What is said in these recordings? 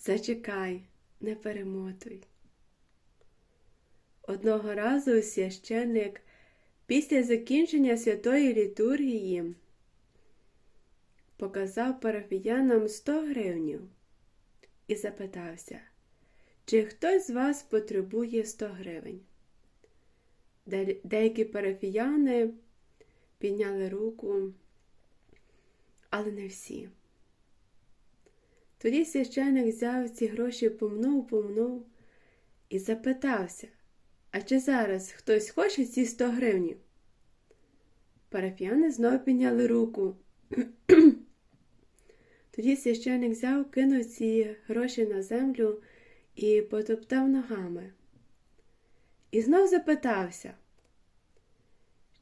Зачекай, не перемотуй. Одного разу священник після закінчення святої літургії показав парафіянам 100 гривнів і запитався, чи хтось з вас потребує 100 гривень. Деякі парафіяни підняли руку, але не всі. Тоді священик взяв ці гроші, помнув, помнув і запитався, а чи зараз хтось хоче ці 100 гривнів? Парафіяни знову підняли руку. Тоді священик взяв, кинув ці гроші на землю і потоптав ногами. І знов запитався,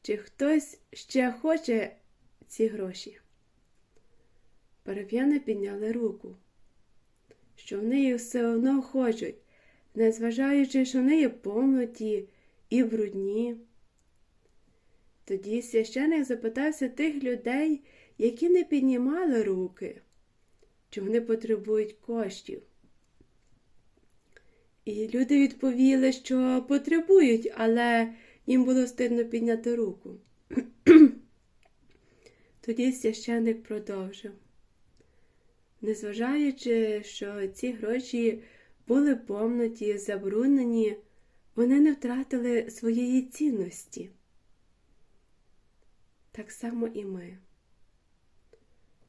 чи хтось ще хоче ці гроші. Парафіяни підняли руку, що вони їх все одно хочуть, незважаючи, що вони є помноті і брудні. Тоді священик запитався тих людей, які не піднімали руки, чи вони потребують коштів. І люди відповіли, що потребують, але їм було стидно підняти руку. Тоді священик продовжив. Незважаючи, що ці гроші були помноті, забруднені, вони не втратили своєї цінності. Так само і ми.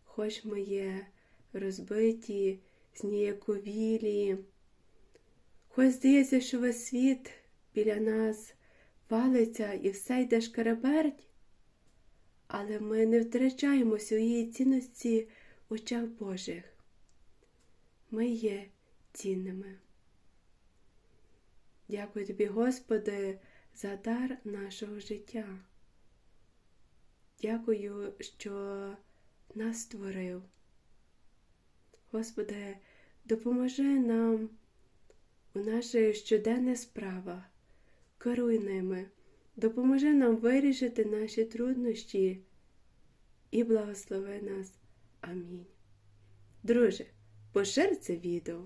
Хоч ми є розбиті, зніяковілі, хоч здається, що весь світ біля нас валиться і все йде шкараберть, але ми не втрачаємо своєї цінності очах Божих. Ми є цінними. Дякую тобі, Господи, за дар нашого життя. Дякую, що нас створив. Господи, допоможи нам у наших щоденних справах, керуй ними, допоможи нам вирішити наші труднощі і благослови нас. Амінь. Друже, пошир це відео.